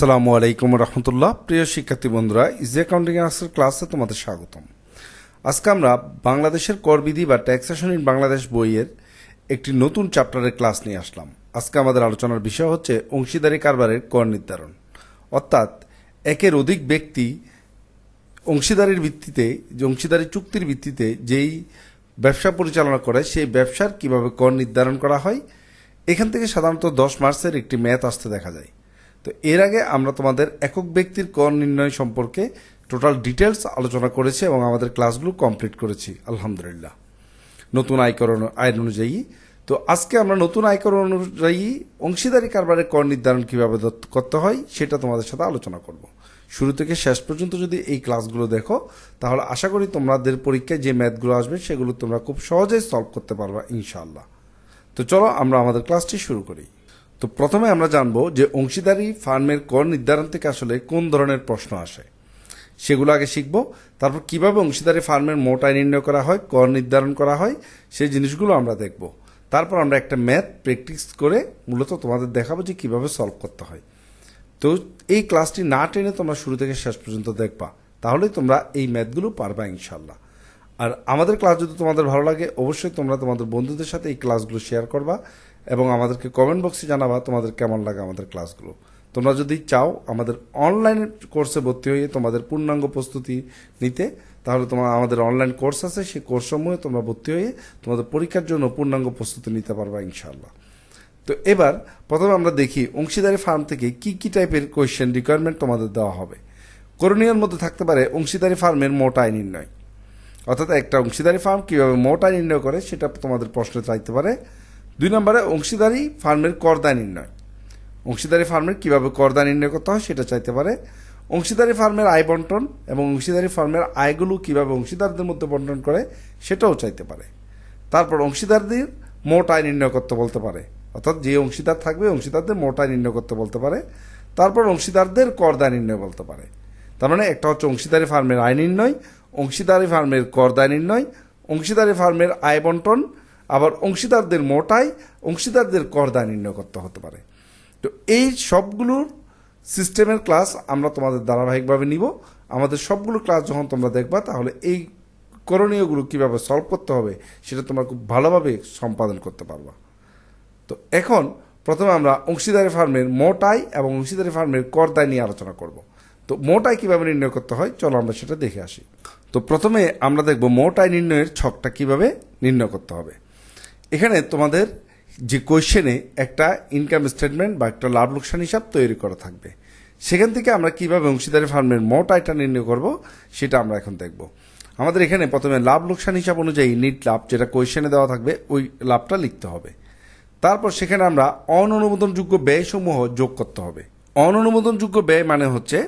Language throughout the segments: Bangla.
আসসালামু আলাইকুম রহমতুল্লাহ। প্রিয় শিক্ষার্থী বন্ধুরা ইজি অ্যাকাউন্টিং আর্টসের ক্লাসে তোমাদের স্বাগতম। আজকে আমরা বাংলাদেশের করবিধি বা ট্যাক্সেশন ইন বাংলাদেশ বইয়ের একটি নতুন চ্যাপ্টারের ক্লাস নিয়ে আসলাম। আজকে আমাদের আলোচনার বিষয় হচ্ছে অংশীদারি কারবারের কর নির্ধারণ। অর্থাৎ একের অধিক ব্যক্তি অংশীদারির ভিত্তিতে, যে অংশীদারি চুক্তির ভিত্তিতে যেই ব্যবসা পরিচালনা করে, সেই ব্যবসার কীভাবে কর নির্ধারণ করা হয়, এখান থেকে সাধারণত দশ মার্চের একটি ম্যাথ আসতে দেখা যায়। তো এর আগে আমরা তোমাদের একক ব্যক্তির কর নির্ণয় সম্পর্কে টোটাল ডিটেলস আলোচনা করেছি এবং আমাদের ক্লাসগুলো কমপ্লিট করেছি, আলহামদুলিল্লাহ। নতুন আয়কর আইন অনুযায়ী। তো আজকে আমরা নতুন আয়কর অনুযায়ী অংশীদারি কারবারের কর নির্ধারণ কীভাবে করতে হয় সেটা তোমাদের সাথে আলোচনা করব। শুরু থেকে শেষ পর্যন্ত যদি এই ক্লাসগুলো দেখো, তাহলে আশা করি তোমাদের পরীক্ষায় যে ম্যাথগুলো আসবে সেগুলো তোমরা খুব সহজেই সলভ করতে পারবা, ইনশাআল্লাহ। তো চলো আমরা আমাদের ক্লাসটি শুরু করি। তো প্রথমে আমরা জানব যে অংশীদারি ফার্মের কর নির্ধারণ থেকে আসলে কোন ধরনের প্রশ্ন আসে। সেগুলো আগে শিখব। তারপর কীভাবে অংশীদারি ফার্মের মোট আয় নির্ণয় করা হয়, কর নির্ধারণ করা হয়, সেই জিনিসগুলো আমরা দেখব। তারপর আমরা একটা ম্যাথ প্র্যাকটিস করে মূলত তোমাদের দেখাবো যে কীভাবে সলভ করতে হয়। তো এই ক্লাসটি না টেনে তোমরা শুরু থেকে শেষ পর্যন্ত দেখবা, তাহলেই তোমরা এই ম্যাথগুলো পারবা ইনশাল্লাহ আর আমাদের ক্লাস যদি তোমাদের ভালো লাগে, অবশ্যই তোমরা তোমাদের বন্ধুদের সাথে এই ক্লাসগুলো শেয়ার করবা। এবং আমাদেরকে কমেন্ট বক্সে জানাবা তোমাদের কেমন লাগে আমাদের ক্লাসগুলো তোমরা যদি চাও আমাদের অনলাইন কোর্সে ভর্তি হয়ে তোমাদের পূর্ণাঙ্গ প্রস্তুতি নিতে, তাহলে তোমার আমাদের অনলাইন কোর্স আছে, সেই কোর্স কোর্সসমূহে তোমরা ভর্তি হয়ে তোমাদের পরীক্ষার জন্য পূর্ণাঙ্গ প্রস্তুতি নিতে পারবা ইনশাআল্লাহ। তো এবার প্রথমে আমরা দেখি অংশীদারি ফার্ম থেকে কি কি টাইপের কোয়েশ্চেন রিকোয়ারমেন্ট তোমাদের দেওয়া হবে। করণীয়ের মধ্যে থাকতে পারে অংশীদারি ফার্মের মোট আয় নির্ণয়। অর্থাৎ একটা অংশীদারি ফার্ম কীভাবে মোট আয় নির্ণয় করে সেটা তোমাদের প্রশ্নে চাইতে পারে। দুই নম্বরে, অংশীদারি ফার্মের করদায় নির্ণয়। অংশীদারি ফার্মের কীভাবে করদায় নির্ণয় করতে হয় সেটা চাইতে পারে। অংশীদারি ফার্মের আয় বন্টন এবং অংশীদারি ফার্মের আয়গুলো কীভাবে অংশীদারদের মধ্যে বন্টন করে সেটাও চাইতে পারে। তারপর অংশীদারদের মোট আয় নির্ণয় করতে বলতে পারে। অর্থাৎ যে অংশীদার থাকবে, অংশীদারদের মোট আয় নির্ণয় করতে বলতে পারে। তারপর অংশীদারদের করদায় নির্ণয় বলতে পারে। তার মানে একটা হচ্ছে অংশীদারি ফার্মের আয় নির্ণয়, অংশীদারি ফার্মের করদায় নির্ণয়, অংশীদারি ফার্মের আয় বন্টন আবার অংশীদারদের মোট আয় অংশীদারদের করদায় নির্ণয় করতে হতে পারে। তো এই সবগুলোর সিস্টেমের ক্লাস আমরা তোমাদের ধারাবাহিকভাবে নিব। আমাদের সবগুলো ক্লাস যখন তোমরা দেখবা, তাহলে এই করণীয়গুলো কীভাবে সলভ করতে হবে, সেটা তোমরা খুব ভালোভাবে সম্পাদন করতে পারবা। তো এখন প্রথমে আমরা অংশীদারি ফার্মের মোট আয় এবং অংশীদারি ফার্মের কর দায় নিয়ে আলোচনা করব। তো মোট আয় কীভাবে নির্ণয় করতে হয়, চলো আমরা সেটা দেখে আসি। তো প্রথমে আমরা দেখব মোট আয় নির্ণয়ের ছকটা কীভাবে নির্ণয় করতে হবে। এখানে তোমাদের যে কোয়েশ্চেনে একটা ইনকাম স্টেটমেন্ট বা একটা লাভ লোকসান হিসাব তৈরি করা থাকবে। সেখান থেকে আমরা কীভাবে অংশীদারি ফার্মের মোট আয়টা নির্ণয় করব, সেটা আমরা এখন দেখব। আমাদের এখানে প্রথমে লাভ লোকসান হিসাব অনুযায়ী নিট লাভ যেটা কোয়েশ্চেনে দেওয়া থাকবে, ওই লাভটা লিখতে হবে। তারপর সেখানে আমরা অননুমোদনযোগ্য ব্যয়সমূহ যোগ করতে হবে। অননুমোদনযোগ্য ব্যয় মানে হচ্ছে,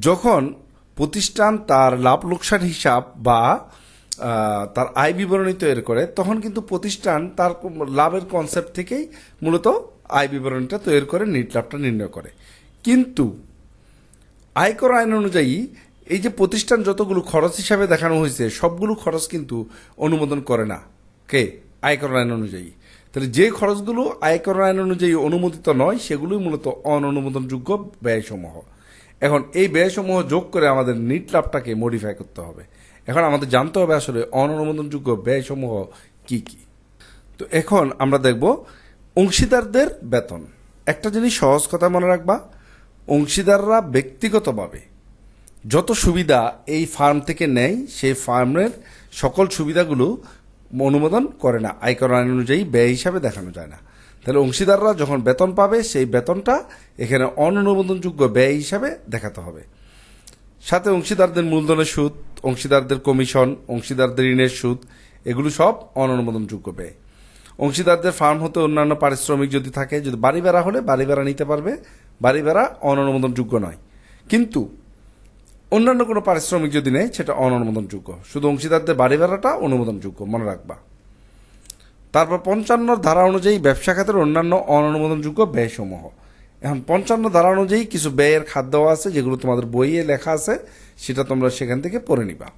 যখন প্রতিষ্ঠান তার লাভ লোকসান হিসাব বা তার আয় বিবরণী তৈরি করে, তখন কিন্তু প্রতিষ্ঠান তার লাভের কনসেপ্ট থেকেই মূলত আয় বিবরণীটা তৈরি করে, নিট লাভটা নির্ণয় করে। কিন্তু আয়কর আইন অনুযায়ী এই যে প্রতিষ্ঠান যতগুলো খরচ হিসাবে দেখানো হয়েছে, সবগুলো খরচ কিন্তু অনুমোদন করে না। কে? আয়কর আইন অনুযায়ী। তাহলে যে খরচগুলো আয়কর আইন অনুযায়ী অনুমোদিত নয়, সেগুলোই মূলত অননুমোদনযোগ্য ব্যয়সমূহ। এখন এই ব্যয়সমূহ যোগ করে আমাদের নিট লাভটাকে মডিফাই করতে হবে। এখন আমাদের জানতে হবে আসলে অননুমোদনযোগ্য ব্যয়সমূহ কি কি। তো এখন আমরা দেখব অংশীদারদের বেতন। একটা জিনিস সহজ কথা মনে রাখবা, অংশীদাররা ব্যক্তিগতভাবে যত সুবিধা এই ফার্ম থেকে নেয়, সেই ফার্মের সকল সুবিধাগুলো অনুমোদন করে না। আয়কর আইন অনুযায়ী ব্যয় হিসাবে দেখানো যায় না। তাহলে অংশীদাররা যখন বেতন পাবে, সেই বেতনটা এখানে অননুমোদনযোগ্য ব্যয় হিসাবে দেখাতে হবে। সাথে অংশীদারদের মূলধনের সুদ, অংশীদারদের কমিশন, অংশীদারদের ঋণের সুদ, এগুলো সব অননুমোদনযোগ্য ব্যয়। অংশীদারদের ফার্ম হতে অন্যান্য পারিশ্রমিক যদি থাকে, যদি বাড়ি ভাড়া হলে বাড়ি ভাড়া নিতে পারবে, বাড়ি ভাড়া অননুমোদনযোগ্য নয়। কিন্তু অন্যান্য কোনো পারিশ্রমিক যদি নেয়, সেটা অননুমোদনযোগ্য। শুধু অংশীদারদের বাড়ি ভাড়াটা অনুমোদনযোগ্য মনে রাখবা। তারপর পঞ্চান্ন ধারা অনুযায়ী ব্যবসা খাতের অন্যান্য অননুমোদনযোগ্য ব্যয়সমূহ। এখন পঞ্চান্ন ধারা অনুযায়ী কিছু ব্যয়ের খাত দেওয়া আছে, যেগুলো তোমাদের বইয়ে লেখা আছে, সেটা তোমরা সেখান থেকে পড়ে নিবা।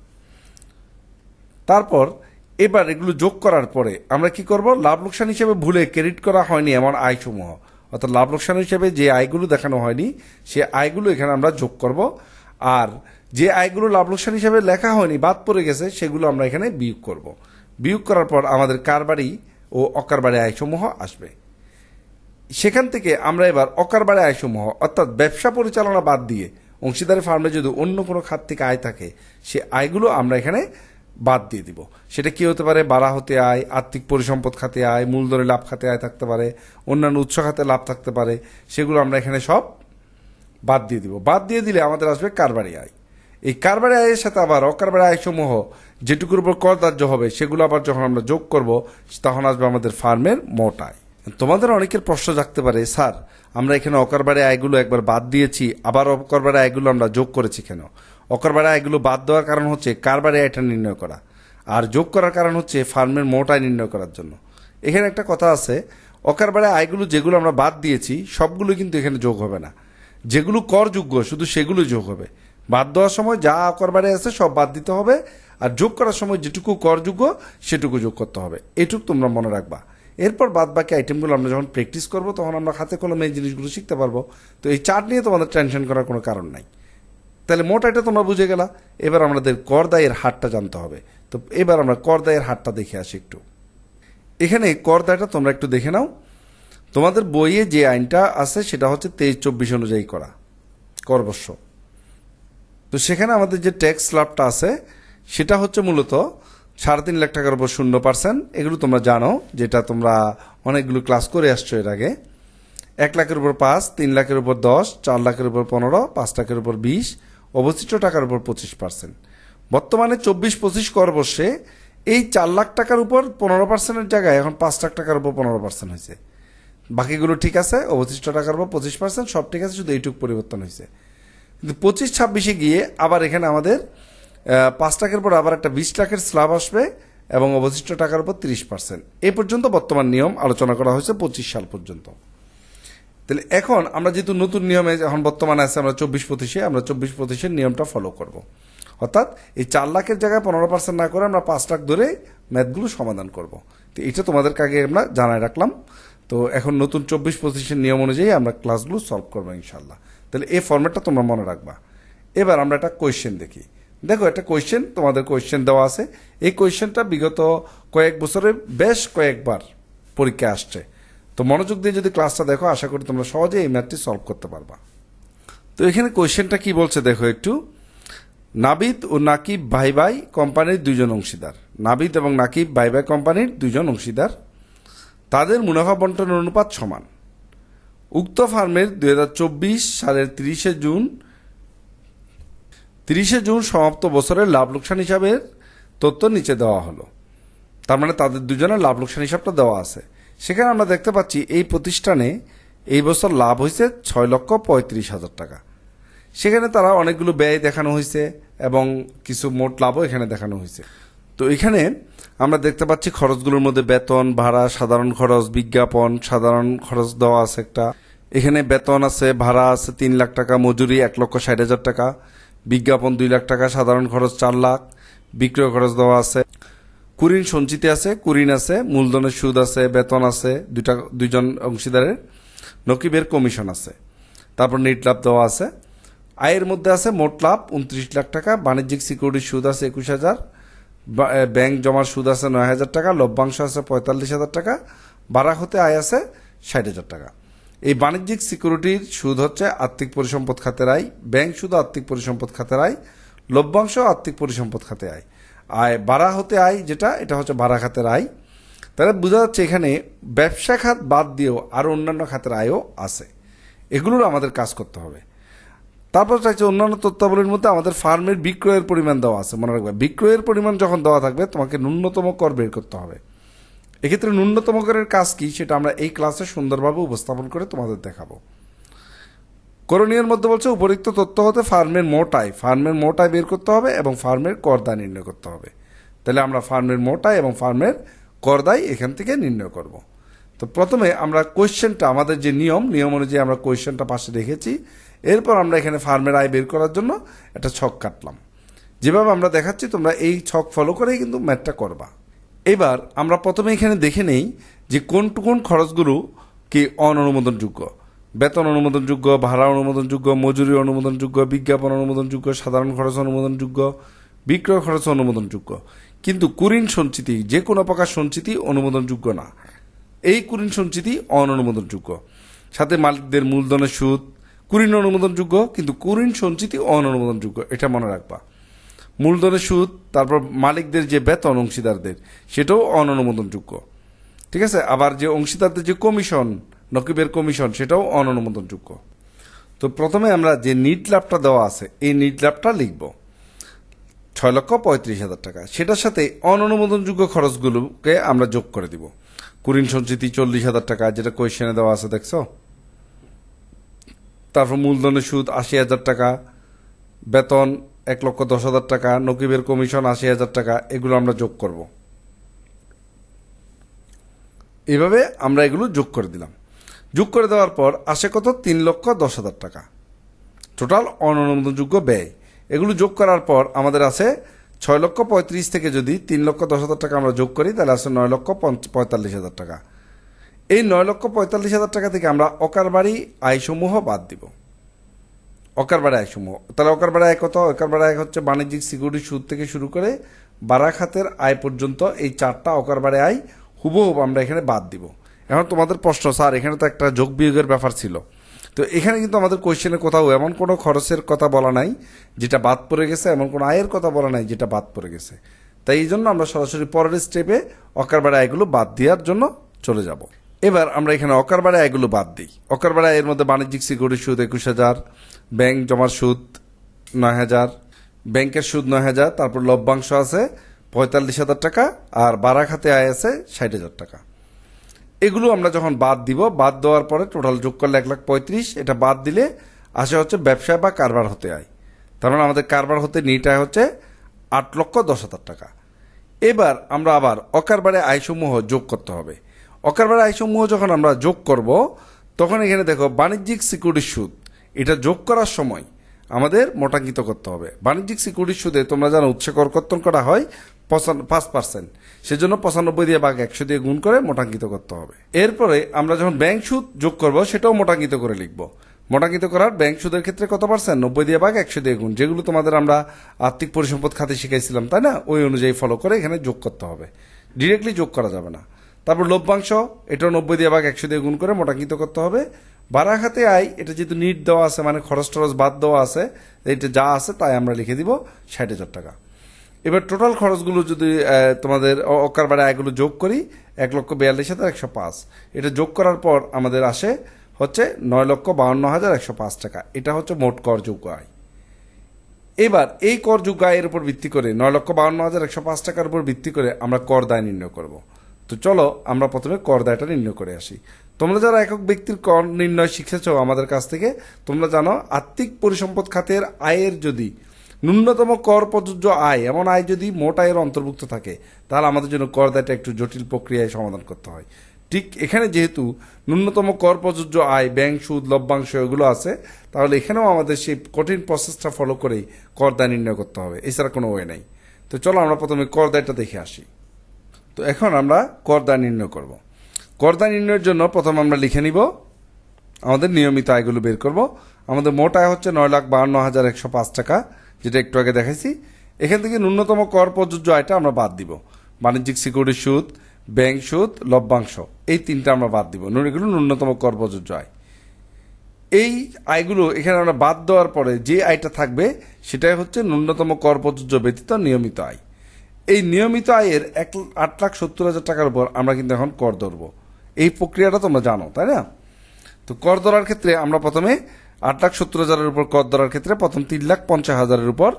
তারপর, এবার এগুলো যোগ করার পরে আমরা কি করব? লাভ লোকসান হিসেবে ভুলে ক্রেডিট করা হয়নি এমন আয়সমূহ। অর্থাৎ লাভ লোকসান হিসেবে যে আয়গুলো দেখানো হয়নি, সে আয়গুলো এখানে আমরা যোগ করব। আর যে আয়গুলো লাভ লোকসান হিসেবে লেখা হয়নি, বাদ পড়ে গেছে, সেগুলো আমরা এখানে বিয়োগ করব। বিয়োগ করার পর আমাদের কারবারি ও অকারবারি আয়সমূহ আসবে। সেখান থেকে আমরা এবার অকারবারে আয়সমূহ, অর্থাৎ ব্যবসা পরিচালনা বাদ দিয়ে অংশীদারি ফার্মে যদি অন্য কোনো খাত থেকে আয় থাকে, সে আয়গুলো আমরা এখানে বাদ দিয়ে দিব। সেটা কি হতে পারে? বাড়া হতে আয়, আর্থিক পরিসম্পদ খাতে আয় মূলধনে লাভ খাতে আয় থাকতে পারে, অন্যান্য উৎস খাতে লাভ থাকতে পারে, সেগুলো আমরা এখানে সব বাদ দিয়ে দিব। বাদ দিয়ে দিলে আমাদের আসবে কারবারি আয়। এই কারবারি আয়ের সাথে আবার অকারবারি আয়সমূহ যেটুকুর উপর কর ধার্য হবে, সেগুলো আবার যখন আমরা যোগ করব, তখন আসবে আমাদের ফার্মের মোট আয়। তোমাদের অনেকের প্রশ্ন জাগতে পারে, স্যার, আমরা এখানে অকারবারে আয়গুলো একবার বাদ দিয়েছি, আবার অকরবারে আয়গুলো আমরা যোগ করেছি কেন? অকরবারে আয়গুলো বাদ দেওয়ার কারণ হচ্ছে কারবারে আয়টা নির্ণয় করা, আর যোগ করার কারণ হচ্ছে ফার্মের মোট আয় নির্ণয় করার জন্য। এখানে একটা কথা আছে অকারবারে আয়গুলো যেগুলো আমরা বাদ দিয়েছি, সবগুলো কিন্তু এখানে যোগ হবে না। যেগুলো করযোগ্য শুধু সেগুলো যোগ হবে। বাদ দেওয়ার সময় যা করবারে আছে সব বাদ দিতে হবে, আর যোগ করার সময় যেটুকু করযোগ্য সেটুকু যোগ করতে হবে। এটুকু তোমরা মনে রাখবা। এরপর বাদ বাকি আইটেমগুলো আমরা যখন প্র্যাকটিস করব, তখন আমরা হাতে কলমে এই জিনিসগুলো শিখতে পারব। তো এই চার্ট নিয়ে তোমাদের টেনশন করার কোনো কারণ নাই। তাহলে মোট এটা তোমরা বুঝে গেলা। এবার আমাদের কর দায়ের হারটা জানতে হবে। তো এবার আমরা কর দায়ের হারটা দেখে আসি একটু। এখানে কর দায়টা তোমরা একটু দেখে নাও। তোমাদের বইয়ে যে আইনটা আছে, সেটা হচ্ছে তেইশ চব্বিশ অনুযায়ী করা। করবর্ষ। তো সেখানে আমাদের যে ট্যাক্স স্ল্যাবটা আছে, সেটা হচ্ছে মূলত সাড়ে তিন লাখ টাকার উপর শূন্য পার্সেন্ট এগুলো তোমরা জানো, যেটা তোমরা অনেকগুলো ক্লাস করে আসছো এর আগে। এক লাখের উপর পাঁচ, তিন লাখের উপর দশ, চার লাখের উপর পনেরো, পাঁচ লাখের উপর বিশ, অবশিষ্ট টাকার উপর পঁচিশ পার্সেন্ট বর্তমানে চব্বিশ পঁচিশ কর বর্ষে এই চার লাখ টাকার উপর পনেরো পার্সেন্টের জায়গায় এখন পাঁচ লাখ টাকার উপর পনেরো পার্সেন্ট হয়েছে। বাকিগুলো ঠিক আছে, অবশিষ্ট টাকার উপর পঁচিশ পার্সেন্ট সব ঠিক আছে, শুধু এইটুকু পরিবর্তন হয়েছে। কিন্তু পঁচিশ ছাব্বিশে গিয়ে আবার এখানে আমাদের পাঁচ লাখের পর আবার একটা বিশ লাখের স্ল্যাব আসবে এবং অবশিষ্ট টাকার উপর তিরিশ পার্সেন্ট। এ পর্যন্ত বর্তমান নিয়ম আলোচনা করা হয়েছে পঁচিশ সাল পর্যন্ত। তাহলে এখন আমরা যেহেতু নতুন নিয়মে এখন বর্তমানে আছে, আমরা চব্বিশ পঁচিশে, আমরা চব্বিশ পঁচিশের নিয়মটা ফলো করব। অর্থাৎ এই চার লাখের জায়গায় পনেরো পার্সেন্ট না করে আমরা পাঁচ লাখ ধরে ম্যাথগুলো সমাধান করব। তো এটা তোমাদেরকে আগে আমরা জানাই রাখলাম। তো এখন নতুন চব্বিশ পঁচিশের নিয়ম অনুযায়ী আমরা ক্লাসগুলো সলভ করব ইনশাল্লাহ তাহলে এই ফর্মেটটা তোমরা মনে রাখবা। এবার আমরা একটা কোয়েশ্চেন দেখি। দেখো, একটা কোয়েশ্চেন তোমাদের কোয়েশ্চেন দেওয়া আছে। এই কোয়েশ্চেনটা বিগত কয়েক বছরে বেশ কয়েকবার পরীক্ষা আসছে। তো মনোযোগ দিয়ে যদি ক্লাসটা দেখো, আশা করি তোমরা সহজে এই ম্যাথটি সলভ করতে পারবা। তো এখানে কোয়েশ্চেনটা কি বলছে দেখো একটু। নাবিদ ও নাকিব ভাই ভাই কোম্পানির দুইজন অংশীদার। নাবিদ এবং নাকিব ভাই ভাই কোম্পানির দুইজন অংশীদার। তাদের মুনাফা বন্টনের অনুপাত সমান। উক্ত ফার্মের দুই হাজার চব্বিশ সালের তিরিশে জুন তিরিশে জুন সমাপ্ত বছরের লাভ লোকসান হিসাবের তথ্য নিচে দেওয়া হলো। তার মানে তাদের দুজনের লাভ লোকসান হিসাবটা দেওয়া আছে। সেখানে আমরা দেখতে পাচ্ছি এই প্রতিষ্ঠানে এই বছর লাভ হয়েছে ছয় লক্ষ পঁয়ত্রিশ হাজার টাকা। সেখানে তারা অনেকগুলো ব্যয় দেখানো হয়েছে এবং কিছু মোট লাভও এখানে দেখানো হয়েছে। তো এখানে আমরা দেখতে পাচ্ছি খরচগুলোর মধ্যে বেতন ভাড়া, সাধারণ খরচ, বিজ্ঞাপন, সাধারণ খরচ দেওয়া আছে একটা। এখানে বেতন আছে, ভাড়া আছে তিন লাখ টাকা, মজুরি এক লক্ষ ষাট হাজার টাকা। বিজ্ঞাপন দুই লাখ টাকা, সাধারণ খরচ চার লাখ, বিক্রয় খরচ দেওয়া আছে। কুরিন সঞ্চিতি আছে, কুরিন আছে, মূলধনের সুদ আছে, বেতন আছে, দুইটা, দুইজন অংশীদারের নকিবের কমিশন আছে। তারপর নেট লাভ দেওয়া আছে। আয়ের মধ্যে আছে মোট লাভ উনত্রিশ লাখ টাকা, বাণিজ্যিক সিকিউরিটির সুদ আছে একুশ হাজার ব্যাংক জমার সুদ আছে নয় হাজার টাকা, লভ্যাংশ আছে পঁয়তাল্লিশ হাজার টাকা ভাড়া হতে আয় আছে ষাট হাজার টাকা। এই বাণিজ্যিক সিকিউরিটির সুদ হচ্ছে আর্থিক পরিসম্পদ খাতের আয় ব্যাংক শুধু আর্থিক পরিসম্পদ খাতের আয় লভ্যাংশ আর্থিক পরিসম্পদ খাতে আয়। আয় ভাড়া হতে আয় যেটা, এটা হচ্ছে ভাড়া খাতের আয় তাহলে বোঝা যাচ্ছে এখানে ব্যবসা খাত বাদ দিয়েও আরও অন্যান্য খাতের আয়ও আছে। এগুলোর আমাদের কাজ করতে হবে। তারপর চাইছে অন্যান্য তথ্যাবলীর মধ্যে আমাদের ফার্মের বিক্রয়ের পরিমাণ দেওয়া আছে। মনে রাখবে, বিক্রয়ের পরিমাণ যখন দেওয়া থাকবে, তোমাকে ন্যূনতম কর বের করতে হবে। এক্ষেত্রে ন্যূনতম করের কাজ কি সেটা আমরা এই ক্লাসে সুন্দরভাবে উপস্থাপন করে তোমাদের দেখাবো। করণীয়ের মধ্যে বলছে, উপরিক্ত তথ্য হতে ফার্মের মোট আয় ফার্মের মোট আয় বের করতে হবে এবং ফার্মের করদায় নির্ণয় করতে হবে। তাহলে আমরা ফার্মের মোট আয় এবং ফার্মের করদায় এখান থেকে নির্ণয় করব। তো প্রথমে আমরা কোয়েশ্চেনটা, আমাদের যে নিয়ম নিয়ম অনুযায়ী আমরা কোয়েশ্চেনটা পাশে রেখেছি। এরপর আমরা এখানে ফার্মের আয় বের করার জন্য একটা ছক কাটলাম। যেভাবে আমরা দেখাচ্ছি, তোমরা এই ছক ফলো করেই কিন্তু ম্যাথটা করবা। এবার আমরা প্রথমে এখানে দেখে নেই যে কোন কোন খরচগুলো কি অননুমোদনযোগ্য বেতন অনুমোদনযোগ্য, ভাড়া অনুমোদনযোগ্য, মজুরি অনুমোদনযোগ্য, বিজ্ঞাপন অনুমোদনযোগ্য, সাধারণ খরচ অনুমোদনযোগ্য, বিক্রয় খরচ অনুমোদনযোগ্য। কিন্তু কুরিন সঞ্চিতি, যে কোনো প্রকার সঞ্চিতি অনুমোদনযোগ্য না। এই কুরিন সঞ্চিতি অননুমোদনযোগ্য সাথে মালিকদের মূলধনের সুদ, কুরিন অনুমোদনযোগ্য, কিন্তু কুরিন সঞ্চিতি অননুমোদনযোগ্য এটা মনে রাখবা। মূলধনের সুদ, তারপর মালিকদের যে বেতন অংশীদারদের, সেটাও অননুমোদনযোগ্য। ঠিক আছে? আবার যে অংশীদারদের যে কমিশন, নকিবের কমিশন, সেটাও অননুমোদনযোগ্য। তো প্রথমে আমরা যে নিট লাভটা দেওয়া আছে, এই নিট লাভটা লিখব। ছয় লক্ষ পঁয়ত্রিশ হাজার টাকা। সেটার সাথে অননুমোদনযোগ্য খরচগুলোকে আমরা যোগ করে দিব। কুরিন সঞ্চিতি চল্লিশ হাজার টাকা, যেটা কোয়েশনে দেওয়া আছে, দেখছ? তারপর মূলধনের সুদ আশি হাজার টাকা, বেতন এক লক্ষ দশ হাজার টাকা, নকিবের কমিশন আশি হাজার টাকা, এগুলো আমরা যোগ করব। এভাবে আমরা এগুলো যোগ করে দিলাম। যোগ করে দেওয়ার পর আসে কত? তিন লক্ষ দশ হাজার টাকা। টোটাল অননুমোদনযোগ্য ব্যয়। এগুলো যোগ করার পর আমাদের আছে ছয় লক্ষ পঁয়ত্রিশ থেকে যদি তিন লক্ষ দশ হাজার টাকা আমরা যোগ করি, তাহলে আসে নয় লক্ষ পঁয়তাল্লিশ হাজার টাকা। এই নয় লক্ষ পঁয়তাল্লিশ হাজার টাকা থেকে আমরা অকার বাড়ি আয়সমূহ বাদ দিব। অকার বাড়ি আয়সমূহ তাহলে অকার বাড়ি আয় কত? অকার বাড়ি আয় হচ্ছে বাণিজ্যিক সিকিউরিটি সুদ থেকে শুরু করে বারা খাতের আয় পর্যন্ত এই চারটা অকার বাড়ি আয় হুবহুব আমরা এখানে বাদ দিব। এখন তোমাদের প্রশ্ন, স্যার, এখানে তো একটা যোগ বিয়োগের ব্যাপার ছিল। তো এখানে কিন্তু আমাদের কোয়েশ্চেনে কোথাও এমন কোনো খরচের কথা বলা নাই যেটা বাদ পড়ে গেছে, এমন কোনো আয়ের কথা বলা নাই যেটা বাদ পড়ে গেছে। তাই এই জন্য আমরা সরাসরি পরের স্টেপে অকার বাড়ি আয়গুলো বাদ দেওয়ার জন্য চলে যাব। এবার আমরা এখানে অকার বাড়ি আয়গুলো বাদ দিই। অকার বাড়ি এর মধ্যে বাণিজ্যিক সিকিউরিটি সুদ একুশ হাজার, ব্যাংক জমার সুদ নয় হাজার, ব্যাংকের সুদ নয় হাজার, তারপর লভ্যাংশ আছে পঁয়তাল্লিশ হাজার টাকা আর বারা খাতে আয় আছে ষাট হাজার টাকা। এগুলো আমরা যখন বাদ দিব, বাদ দেওয়ার পরে টোটাল যোগ করলে এক লাখ পঁয়ত্রিশ, এটা বাদ দিলে আসে হচ্ছে ব্যবসা বা কারবার হতে আয়। তার মানে আমাদের কারবার হতে নিট আয় হচ্ছে আট লক্ষ দশ হাজার টাকা। এবার আমরা আবার অকারবারে আয়সমূহ যোগ করতে হবে। অকারবারে আয়সমূহ যখন আমরা যোগ করব, তখন এখানে দেখো, বাণিজ্যিক সিকিউরিটির সুদ, এটা যোগ করার সময় আমাদের মোটাঙ্কিত করতে হবে। বাণিজ্যিক সিকিউরিটির সুদে তোমরা জানো, উৎসে করকর্তন করা হয় পাঁচ পার্সেন্ট। সেজন্য পঁচানব্বই দিয়ে বাঘ একশো দিয়ে গুণ করে মোটাঙ্কিত করতে হবে। এরপরে আমরা যখন ব্যাংক সুদ যোগ করব, সেটাও মোটাঙ্কিত করে লিখব। মোটাঙ্কিত করার ব্যাংক সুদের ক্ষেত্রে কত পার্সেন্ট? নব্বই দিয়ে বাঘ একশো দিয়ে গুণ। যেগুলো তোমাদের আমরা আর্থিক পরিসম্পদ খাতে শিখাইছিলাম, তাই না? ওই অনুযায়ী ফলো করে এখানে যোগ করতে হবে। ডিরেক্টলি যোগ করা যাবে না। তারপর লভ্যাংশ, এটাও নব্বই দিয়ে ভাগ একশো দিয়ে গুণ করে মোটাঙ্কিত করতে হবে। বারা খাতে আয়, এটা যেহেতু নিট দেওয়া আছে মানে খরচ টরচ বাদ দেওয়া আছে এটা যা আছে তাই আমরা লিখে দিব ষাট হাজার টাকা। এবার টোটাল খরচগুলো যদি তোমাদের অকার বাড়ে আয়গুলো যোগ করি, এক লক্ষ বিয়াল্লিশ হাজার একশো পাঁচ। এটা যোগ করার পর আমাদের আসে হচ্ছে নয় লক্ষ বাউন্ন হাজার একশো পাঁচ টাকা। এটা হচ্ছে মোট করযোগ্য আয়। এবার এই করযোগ্য আয়ের উপর ভিত্তি করে নয় লক্ষ বাউন্ন হাজার একশো পাঁচ টাকার উপর ভিত্তি করে আমরা কর দায় নির্ণয় করব। তো চলো, আমরা প্রথমে কর দায়টা নির্ণয় করে আসি। তোমরা যারা একক ব্যক্তির কর নির্ণয় শিখেছ আমাদের কাছ থেকে, তোমরা জানো আর্থিক পরিসম্পদ খাতের আয়ের যদি ন্যূনতম কর প্রযোজ্য আয়, এমন আয় যদি মোট আয়ের অন্তর্ভুক্ত থাকে, তাহলে আমাদের জন্য কর দায়টা একটু জটিল প্রক্রিয়ায় সমাধান করতে হয়। ঠিক এখানে যেহেতু ন্যূনতম কর প্রযোজ্য আয়, ব্যাংক সুদ, লভ্যাংশ এগুলো আছে, তাহলে এখানেও আমাদের সেই কঠিন প্রসেসটা ফলো করেই কর দায় নির্ণয় করতে হবে, এছাড়া কোনো ওয়ে নাই। তো চলো আমরা প্রথমে কর দায়টা দেখে আসি। তো এখন আমরা কর দায় নির্ণয় করব। কর দায় নির্ণয়ের জন্য প্রথম আমরা লিখে নিব আমাদের নিয়মিত আয়গুলো বের করব। আমাদের মোট আয় হচ্ছে নয় লাখ বাহান্ন হাজার একশো পাঁচ টাকা, যেটা একটু আগে দেখাইছি। এখান থেকে ন্যূনতম কর প্রযোজ্য আয়টা আমরা বাদ দিব। বাণিজ্যিক সিকিউরিটি সুদ ব্যাংক সুদ, লভ্যাংশ, এই তিনটা আমরা বাদ দিব। এগুলো ন্যূনতম কর প্রযোজ্য আয়। এই আয়গুলো এখানে আমরা বাদ দেওয়ার পরে যে আয়টা থাকবে, সেটাই হচ্ছে ন্যূনতম কর প্রযোজ্য ব্যতীত নিয়মিত আয়। এই নিয়মিত আয়ের এক আট লাখ সত্তর হাজার টাকার উপর আমরা কিন্তু এখন কর ধরবো। এই প্রক্রিয়াটা তোমরা জানো, তাই না? তো কর ধরার ক্ষেত্রে আমরা প্রথমে আট লাখ সত্তর হাজারের উপর কর ধরার ক্ষেত্রে প্রথম তিন লাখ পঞ্চাশ হাজারের উপর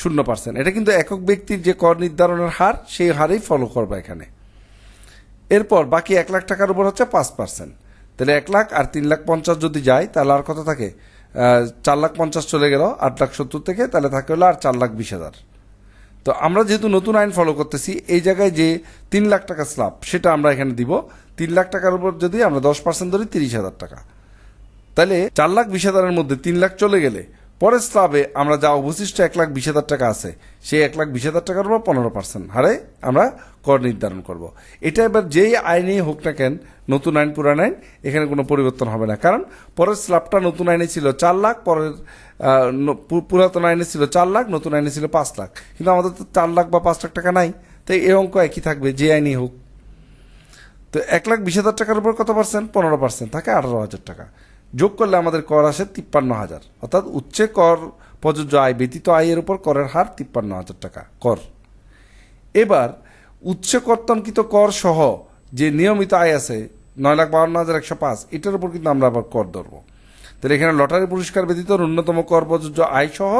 শূন্য পার্সেন্ট। এটা কিন্তু একক ব্যক্তির যে কর নির্ধারণের হার, সেই হারেই ফলো করবে এখানে। এরপর বাকি এক লাখ টাকার উপর হচ্ছে পাঁচ পার্সেন্ট। তাহলে এক লাখ আর তিন লাখ পঞ্চাশ যদি যায়, তাহলে আর কত থাকে? চার লাখ পঞ্চাশ চলে গেল, আট লাখ সত্তর থেকে, তাহলে থাকে হলো আর চার লাখ বিশ হাজার। তো আমরা যেহেতু নতুন আইন ফলো করতেছি, এই জায়গায় যে তিন লাখ টাকা স্ল্যাব সেটা আমরা এখানে দিব। তিন লাখ টাকার উপর যদি আমরা দশ পার্সেন্ট ধরি, তিরিশ হাজার টাকা। তাহলে চার লাখ বিশ হাজারের মধ্যে তিন লাখ চলে গেলে, পরের স্ল্যাবে আমরা যা অবশিষ্ট এক লাখ বিশ হাজার টাকা আছে, সেই এক লাখ বিশ হাজার টাকার উপর পনেরো পার্সেন্ট হারে আমরা কর নির্ধারণ করব। এটা এবার যেই আইনেই হোক না কেন, নতুন আইন, পুরান আইন, এখানে কোনো পরিবর্তন হবে না। কারণ পরের স্ল্যাবটা নতুন আইনে ছিল চার লাখ, পরের পুরাতন আইনে ছিল চার লাখ, নতুন আইনে ছিল পাঁচ লাখ। কিন্তু আমাদের তো চার লাখ বা পাঁচ লাখ টাকা নাই। তাই এই অঙ্ক একই থাকবে, যে আইনই হোক। তো এক লাখ বিশ হাজার টাকার উপর কত পার্সেন্ট? পনেরো পার্সেন্ট। থাকে আঠারো হাজার টাকা। যোগ করলে আমাদের কর আসে তিপ্পান্ন হাজার। অর্থাৎ উচ্চে কর প্রযোজ্য আয় ব্যতীত আয়ের উপর করের হার তিপ্পান্ন হাজার টাকা, কর। এবার উচ্চ কর্তনকৃত কর সহ যে নিয়মিত আয় আছে নয় লাখ বাউন্ন হাজার একশো পাঁচ, এটার উপর কিন্তু আমরা আবার কর ধরবো। তাহলে এখানে লটারি পুরস্কার ব্যতীত ন্যূনতম কর প্রযোজ্য আয় সহ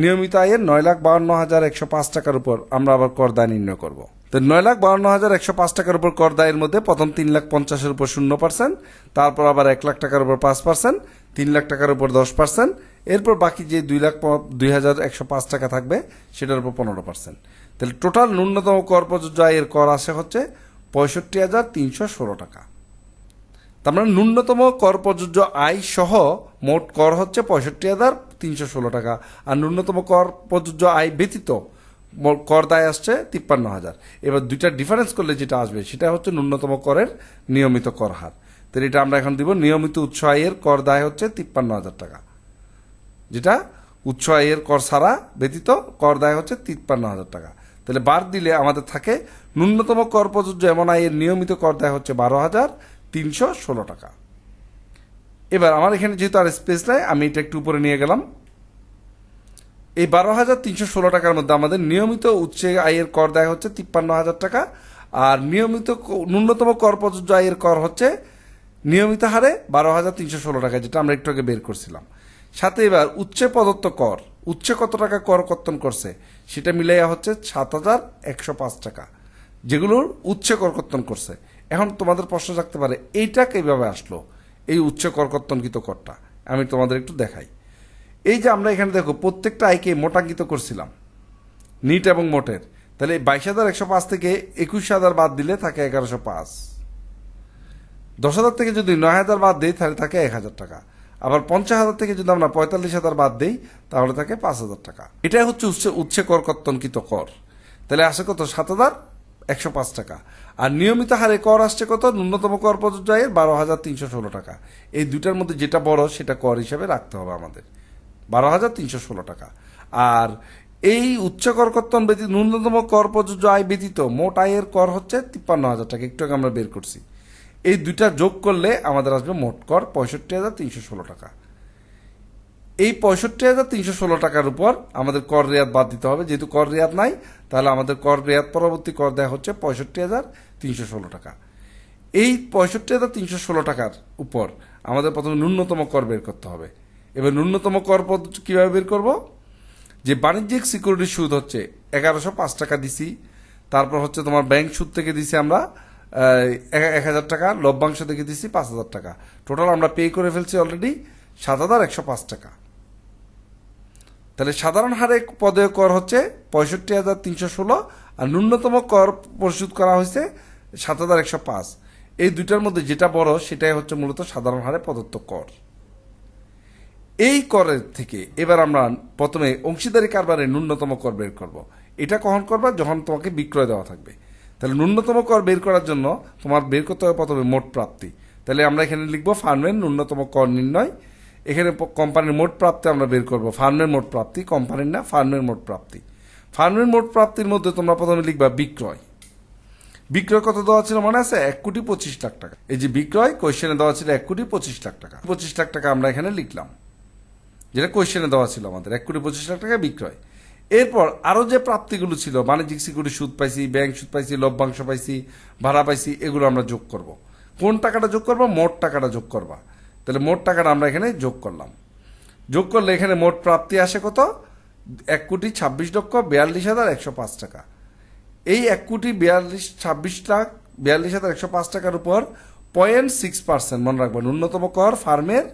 নিয়মিত আয়ের নয় লাখ বাউন্ন হাজার একশো পাঁচ টাকার উপর আমরা আবার কর দায় নির্ণয় করব। তো নয় লাখ বাউন্ন হাজার একশো পাঁচ টাকার উপর কর দায়ের মধ্যে প্রথম তিন লাখ পঞ্চাশের উপর শূন্য পার্সেন্ট তারপর আবার এক লাখ টাকার উপর পাঁচ পার্সেন্ট তিন লাখ টাকার উপর দশ পার্সেন্ট এরপর বাকি যে দুই লাখ দুই হাজার একশো পাঁচ টাকা থাকবে, সেটার উপর পনেরো পার্সেন্ট তাহলে টোটাল ন্যূনতম কর প্রযোজ্য আয়ের কর আসে হচ্ছে পঁয়ষট্টি হাজার তিনশো ষোলো টাকা। তার মানে ন্যূনতম কর প্রযোজ্য আয় সহ মোট কর হচ্ছে পঁয়ষট্টি হাজার তিনশো ষোলো টাকা, আর ন্যূনতম কর প্রযোজ্য আয় ব্যতীত কর দায় আসছে তিপ্পান্ন হাজার। এবার দুইটা ডিফারেন্স করলে যেটা আসবে, সেটা হচ্ছে ন্যূনতম করের নিয়মিত কর হার। তাহলে এটা আমরা এখন দিব, নিয়মিত উৎস আয়ের কর দায় হচ্ছে তিপ্পান্ন হাজার টাকা। যেটা উৎস আয়ের কর ছাড়া ব্যতীত কর দায় হচ্ছে তিপ্পান্ন হাজার টাকা। তাহলে বার দিলে আমাদের থাকে ন্যূনতম কর প্রযোজ্য এমন আয়ের নিয়মিত কর দায় হচ্ছে বারো হাজার তিনশো ষোলো টাকা। এবার আমার এখানে যেহেতু আর স্পেস নাই, আমি এটা একটু উপরে নিয়ে গেলাম। এই বারো হাজার তিনশো ষোলো টাকার মধ্যে আমাদের নিয়মিত উৎসে আয়ের কর দেয় হচ্ছে তিপ্পান্ন হাজার টাকা, আর নিয়মিত ন্যূনতম কর প্রযোজ্য আয়ের কর হচ্ছে নিয়মিত হারে বারো হাজার তিনশো ষোলো টাকা, যেটা আমরা একটু আগে বের করছিলাম। সাথে এবার উচ্চে প্রদত্ত কর। উচ্চে কত টাকা কর কর্তন করছে? সেটা মিলাইয়া হচ্ছে সাত হাজার একশো পাঁচ টাকা। যেগুলোর উচ্চে কর কর্তন করছে। এখন তোমাদের প্রশ্ন থাকতে পারে, এইটা কীভাবে আসলো? এই উচ্চ কর কর্তনকৃত করটা। আমি তোমাদের একটু দেখাই। এই যে আমরা এখানে দেখো, প্রত্যেকটা আয়কে মোটাঙ্কিত করছিলাম। নিট এবং মোটের। তাহলে বাইশ হাজার একশো পাঁচ থেকে একুশ হাজার বাদ দিলে থাকে এগারোশো পাঁচ। দশ হাজার থেকে যদি নয় হাজার বাদ দিই, তাহলে থাকে এক হাজার টাকা। আবার পঞ্চাশ হাজার থেকে যদি আমরা পঁয়তাল্লিশ হাজার বাদ দিই, তাহলে থাকে পাঁচ হাজার টাকা। এটাই হচ্ছে উচ্ছে উচ্ছে কর, কর্তনকৃত কর। তাহলে আসে কত? সাত হাজার একশো পাঁচ টাকা। আর নিয়মিত হারে কর আসছে কত? ন্যূনতম কর প্রযোজ্য আয়ের বারো হাজার তিনশো ষোলো টাকা। এই দুটার মধ্যে যেটা বড়, সেটা কর হিসাবে রাখতে হবে আমাদের। বারো হাজার তিনশো ষোলো টাকা। আর এই উচ্চ কর, কর্তন ব্যতীত ন্যূনতম কর প্রযোজ্য আয় ব্যতীত মোট আয়ের কর হচ্ছে তিপ্পান্ন হাজার টাকা। একটু আগে আমরা বের করছি। এই দুইটা যোগ করলে আমাদের আসবে মোট কর পঁয়ষট্টি হাজার তিনশো ষোলো টাকা। এই পঁয়ষট্টি হাজার তিনশো ষোলো টাকার উপর আমাদের কর রেয়াত বাদ দিতে হবে। যেহেতু কর রেয়াত নাই, তাহলে আমাদের কর রেয়াত পরবর্তী কর দেওয়া হচ্ছে পঁয়ষট্টি হাজার তিনশো ষোলো টাকা। এই পঁয়ষট্টি হাজার তিনশো ষোলো টাকার উপর আমাদের প্রথমে ন্যূনতম কর বের করতে হবে। এবার ন্যূনতম কর পদ্ধতি কীভাবে বের করব? যে বাণিজ্যিক সিকিউরিটির সুদ হচ্ছে এগারোশো পাঁচ টাকা দিছি, তারপর হচ্ছে তোমার ব্যাংক সুদ থেকে দিছি আমরা এক হাজার টাকা, লভ্যাংশ থেকে দিছি পাঁচ হাজার টাকা। টোটাল আমরা পে করে ফেলছি অলরেডি সাত হাজার একশো পাঁচ টাকা। তাহলে সাধারণ হারে পদে কর হচ্ছে পঁয়ষট্টি হাজার তিনশো ষোলো আর ন্যূনতম কর পরিশোধ করা হয়েছে সাত হাজার একশো পাঁচ। এই দুইটার মধ্যে যেটা বড় সেটাই হচ্ছে মূলত সাধারণ হারে প্রদত্ত কর। এই করের থেকে এবার আমরা প্রথমে অংশীদারি কারবারে ন্যূনতম কর বের করব। এটা কখন করবা? যখন তোমাকে বিক্রয় দেওয়া থাকবে। তাহলে ন্যূনতম কর বের করার জন্য তোমার বের করতে হবে প্রথমে মোট প্রাপ্তি। তাহলে আমরা এখানে লিখব ফার্মের ন্যূনতম কর নির্ণয়। এখানে কোম্পানির মোট প্রাপ্তি আমরা বের করব। ফার্মের মোট প্রাপ্তি, কোম্পানির না, ফার্মের মোট প্রাপ্তি। ফার্মের মোট প্রাপ্তির মধ্যে তোমরা প্রথমে লিখবা বিক্রয়। বিক্রয় কত দেওয়া ছিল মনে আছে? এক কোটি পঁচিশ লাখ টাকা। এই যে বিক্রয় কোয়েশ্চেনে দেওয়া ছিল এক কোটি পঁচিশ লাখ টাকা। পঁচিশ লাখ টাকা আমরা এখানে লিখলাম। যেটা কোয়েশ্চেনে দেওয়া ছিল আমাদের। এক কোটি পঁচিশ লাখ টাকা বিক্রয়। এরপর আরও যে প্রাপ্তিগুলো ছিল, বাণিজ্যিক সিকিউরিটি সুদ পাইছি ব্যাংক সুদ পাইছি, লভ্যাংশ পাইছি, ভাড়া পাইছি, এগুলো আমরা যোগ করব। কোন টাকাটা যোগ করব? মোট টাকাটা যোগ করবা। তাহলে মোট টাকাটা আমরা এখানে যোগ করলাম। যোগ করলে এখানে মোট প্রাপ্তি আসে কত? এক কোটি ছাব্বিশ লক্ষ বিয়াল্লিশ হাজার একশো পাঁচ টাকা। এই এক কোটি বিয়াল্লিশ, ছাব্বিশ লাখ বিয়াল্লিশ হাজার একশো পাঁচ টাকার উপর পয়েন্ট সিক্স পার্সেন্ট, মনে রাখবেন, ন্যূনতম কর ফার্মের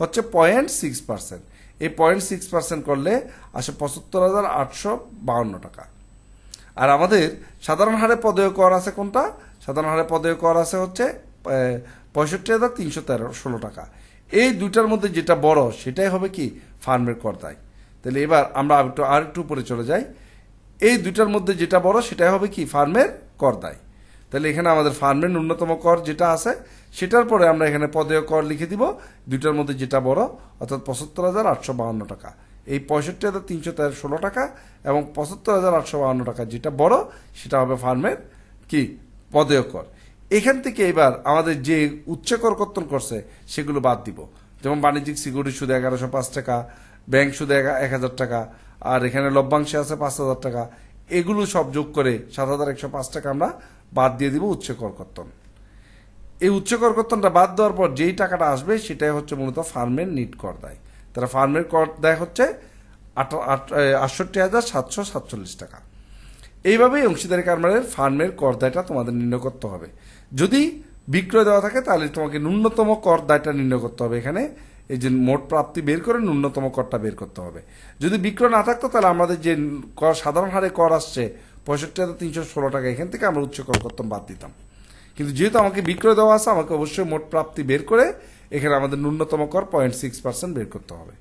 হচ্ছে পয়েন্ট সিক্স পার্সেন্ট। এই পয়েন্ট সিক্স পার্সেন্ট করলে আসে পঁচাত্তর হাজার আটশো বাউন্ন টাকা। আর আমাদের সাধারণ হারে পদয় কর আছে কোনটা? সাধারণ হারে পদয় কর আছে হচ্ছে পঁয়ষট্টি হাজার তিনশো তেরো, ষোলো টাকা। এই দুইটার মধ্যে যেটা বড়, সেটাই হবে কি? ফার্মের কর দায়। তাহলে এবার আমরা একটু আর একটু উপরে চলে যাই। এই দুইটার মধ্যে যেটা বড়, সেটাই হবে কি? ফার্মের কর দায়। তাহলে এখানে আমাদের ফার্মের ন্যূনতম কর যেটা আছে, সেটার পরে আমরা এখানে পদেয় কর লিখে দিব, দুইটার মধ্যে যেটা বড়, অর্থাৎ পঁচাত্তর হাজার আটশো বাহান্ন টাকা। এই পঁয়ষট্টি হাজার তিনশো তেরো ষোলো টাকা এবং পঁচাত্তর হাজার আটশো বাহান্ন টাকা যেটা বড়, সেটা হবে ফার্মের কি? পদেয় কর। এখান থেকে এবার আমাদের যে উচ্চ কর কর্তন করছে, সেগুলো বাদ দিব। যেমন বাণিজ্যিক সিকিউরিটি সুদ এগারোশো পাঁচ টাকা, ব্যাংক সুদে এক হাজার টাকা, আর এখানে লভ্যাংশে আছে পাঁচ হাজার টাকা। এগুলো সব যোগ করে সাত হাজার একশো পাঁচ টাকা আমরা বাদ দিয়ে দিব উচ্চ কর কর্তন। এই উচ্চ কর কর্তনটা বাদ দেওয়ার পর যেই টাকাটা আসবে সেটাই হচ্ছে মূলত ফার্মের নিট কর দেয়। তারা ফার্মের কর দেয় হচ্ছে আট- আট- আটষট্টি হাজার সাতশো সাতচল্লিশ টাকা। এইভাবেই অংশীদারি কারবারের ফার্মের কর দায়টা তোমাদের নির্ণয় করতে হবে। যদি বিক্রয় দেওয়া থাকে তাহলে তোমাকে ন্যূনতম কর দায়টা নির্ণয় করতে হবে এখানে। এই যে মোট প্রাপ্তি বের করে ন্যূনতম করটা বের করতে হবে। যদি বিক্রয় না থাকতো তাহলে আমাদের যে কর সাধারণ হারে কর আসছে পঁয়ষট্টি হাজার তিনশো ষোলো টাকা, এখান থেকে আমরা উচ্চ কর করতাম বাদ দিতাম। কিন্তু যেহেতু আমাকে বিক্রয় দেওয়া আছে, আমাকে অবশ্যই মোট প্রাপ্তি বের করে এখানে আমাদের ন্যূনতম কর পয়েন্ট সিক্স পার্সেন্ট বের করতে হবে।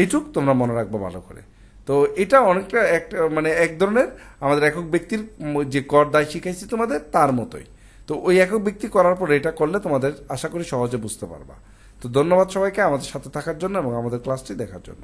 এইটুক তোমরা মনে রাখব ভালো করে। তো এটা অনেকটা একটা মানে এক ধরনের আমাদের একক ব্যক্তির যে কর দায় শিখাইছি তোমাদের, তার মতোই। তো ওই একক ব্যক্তি করার পর এটা করলে তোমাদের আশা করি সহজে বুঝতে পারবা। তো ধন্যবাদ সবাইকে আমাদের সাথে থাকার জন্য এবং আমাদের ক্লাসটি দেখার জন্য।